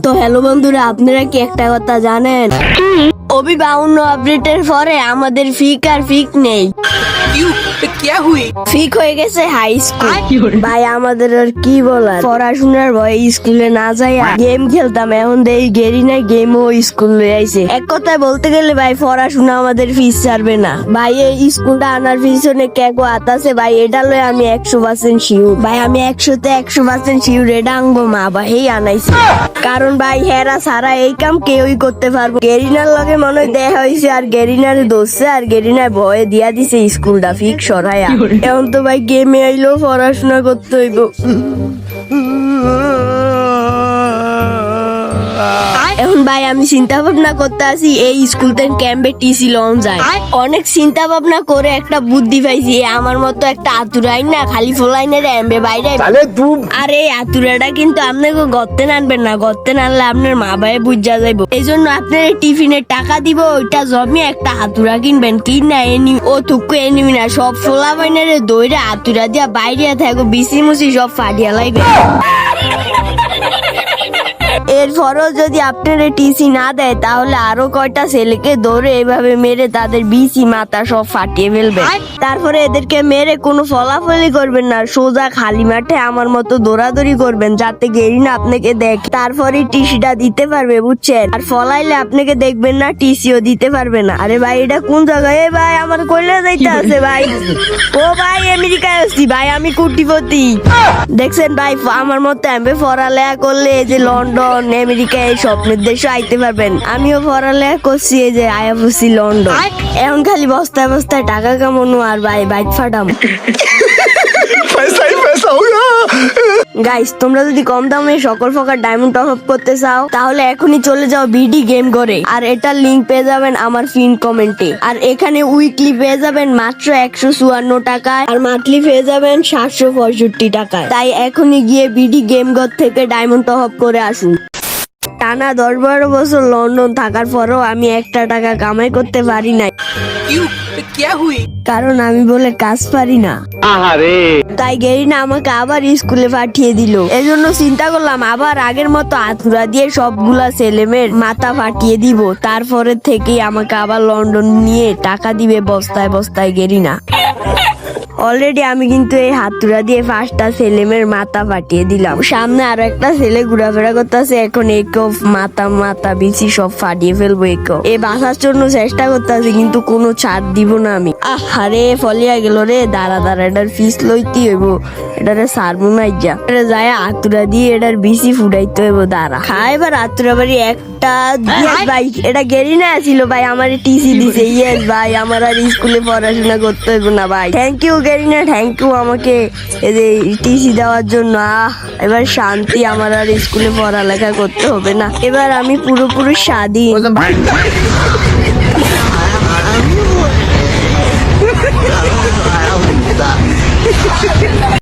তো হ্যালো বন্ধুরা আপনারা কি একটা কথা জানেন? অভি বাউন্ন আপডেটের পরে আমাদের ফিক আর ফিক নেই। ঠিক হয়ে গেছে হাই স্কুল ভাই আমাদের আর কি বলার? পড়াশোনার স্কুলে না যাই গেম খেলতাম। এখন দেই গেরি না স্কুল লয়ে আইছে। এক কথায় বলতে গেলে ভাই পড়াশোনা আমাদের ফিস ছাড়বে না। ভাই এই স্কুলটা আনার পিছনে আছে। ভাই এটা লয়ে আমি একশো পার্সেন্ট শিওর ভাই আমি একশোতে একশো পার্সেন্ট শিওর এটা আনব মা ভাই আনাইছে। কারণ ভাই হেরা সারা এই কাম কেউই করতে পারব। গেরিনার লগে মনে হয় দেখা হয়েছে আর গেরিনার দোষে আর গেরিনার ভয়ে দিয়া দিছে স্কুলটা ফিক্স সরাই সরাইয়া এখন তো ভাই গেমে আইলো পড়াশোনা করতে হইব। এখন ভাই আমি চিন্তা ভাবনা করতে আসি এই স্কুল থেকে ক্যাম্পে টিসি লন যায়। অনেক চিন্তা ভাবনা করে একটা বুদ্ধি পাইছি আমার মতো একটা আতুরাই না খালি ফোলাইনের এমবে বাইরে আর এই আতুরাটা কিন্তু আপনাকে গর্তে আনবেন না গর্তে আনলে আপনার মা ভাই বুঝা যাইব। এই জন্য আপনার টিফিনের টাকা দিব ওইটা জমিয়ে একটা হাতুরা কিনবেন কিন না এনি ও থুকু এনিবি না সব ফোলা বাইনের দইরে হাতুরা দিয়া বাইরে থাকো বিসি মুসি সব ফাটিয়া লাইবে। এরপরও যদি আপনারা টিসি না দেয়, তাহলে আরও কয়টা ছেলেকে ধরে এভাবে মেরে তাদের বিসি মাথা সব ফাটিয়ে ফেলবে। তারপরে এদেরকে মেরে কোনো ফলাফলই করবেন না, সোজা খালি মাঠে আমার মতো দৌড়াদৌড়ি করবেন, যাতে গেরি না আপনাকে দেখ। তারপরে টিসিটা দিতে পারবে, বুঝছেন? আর ফলাইলে আপনাকে দেখবেন না টিসিও দিতে পারবে না। আরে ভাই, এটা কোন জায়গায় এ ভাই, আমার কইলে যাইতে আছে ভাই। ও ভাই, আমেরিকায় আসছি ভাই, আমি কুটিপতি। দেখছেন ভাই, আমার মতো এমবে পড়ালেখা করলে এই যে লন্ডন লন্ডন, আমেরিকা, এই স্বপ্নের দেশে আইতে পারবেন। আমিও পড়ালেখা করছি এই যে আয়া পড়ছি লন্ডন। এখন খালি বস্তায় বস্তায় টাকা কামানো আর বাই বাইক ফাটাম গাইস তোমরা যদি কম দামে সকল প্রকার ডায়মন্ড টপ আপ করতে চাও, তাহলে এখনই চলে যাও বিডি গেম করে আর এটার লিংক পেয়ে যাবেন আমার ফিন কমেন্টে আর এখানে উইকলি পেয়ে যাবেন মাত্র একশো চুয়ান্ন টাকায়, আর মান্থলি পেয়ে যাবেন সাতশো পঁয়ষট্টি টাকায়। তাই এখনই গিয়ে বিডি গেম থেকে ডায়মন্ড টপ আপ করে আসুন। টানা দশ বারো বছর লন্ডন থাকার পরও আমি একটা টাকা কামাই করতে পারি নাই। কারণ আমি বলে কাজ পারি না। তাই গেরিনা আমাকে আবার স্কুলে পাঠিয়ে দিল। এজন্য চিন্তা করলাম আবার আগের মতো আথুরা দিয়ে সবগুলা ছেলেমেয়ের মাথা ফাটিয়ে দিব। তারপরে থেকেই আমাকে আবার লন্ডন নিয়ে টাকা দিবে বস্তায় বস্তায় গেরিনা। অলরেডি আমি কিন্তু এই হাতুড়া দিয়ে পাঁচটা ছেলেমেয়ের মাথা ফাটিয়ে দিলাম। সামনে আরও একটা ছেলে ঘোরাফেরা করতেছে এখন একেও মাথা মাথা বিছি সব ফাটিয়ে ফেলব একেও এ বাঁচার জন্য চেষ্টা করতেছি কিন্তু কোনো ছাড় দিব না আমি। আরে ফলিয়া গেল রে দাঁড়া দাঁড়া এটার ফিস লইতে হইব। এটারে সারবো না যা এটা যায় আতুরা দিয়ে এটার বিসি ফুটাইতে হইব দাঁড়া। খাই এবার আতুরা বাড়ি একটা ভাই। এটা গেরি না ছিল ভাই আমার টিসি দিছে। ইয়েস ভাই আমার আর স্কুলে পড়াশোনা করতে হইব না ভাই। Thank you Garena thank you আমাকে এদের টিসি দেওয়ার জন্য। এবার শান্তি, আমার আর স্কুলে পড়ালেখা করতে হবে না। এবার আমি পুরোপুরি স্বাধীন।